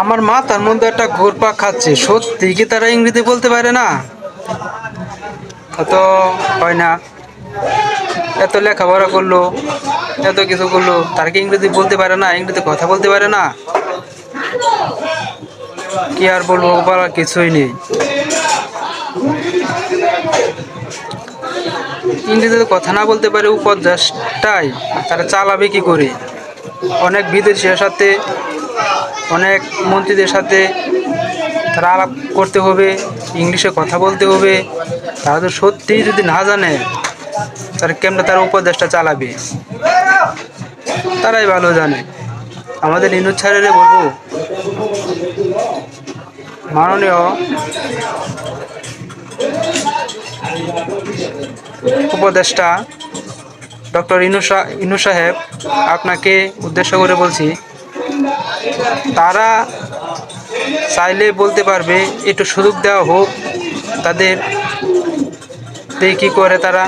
আমার মা তার মধ্যে একটা ঘুরপাক খাচ্ছে। সত্যি কি তারা ইংরেজি বলতে পারে না? তো হয় না। এত লেখাপড়া করল, এত কিছু করল, তার কি ইংরেজি বলতে পারে না? ইংরেজি কথা বলতে পারে না? কি আর বলব, বলার কিছুই নেই। ইংরেজিতে কথা না বলতে পারে উপদেশটাই। তারা চালাবে কি করে? অনেক বিদেশির সাথে অনেক মন্ত্রীদের সাথে তারা আলাপ করতে হবে, ইংলিশে কথা বলতে হবে। তারা তো সত্যি যদি না জানে তারা কেমনে তার উপদেশটা চালাবে? তারাই ভালো জানে। আমাদের নিনুজ ছাড়েরে বলব, মাননীয় উপদেষ্টা ডক্টর ইনু সাহেব, আপনাকে উদ্দেশ্য করে বলছি তারা চাইলে বলতে পারবে একটু সুযোগ দেওয়া হোক তাদের কি করে তারা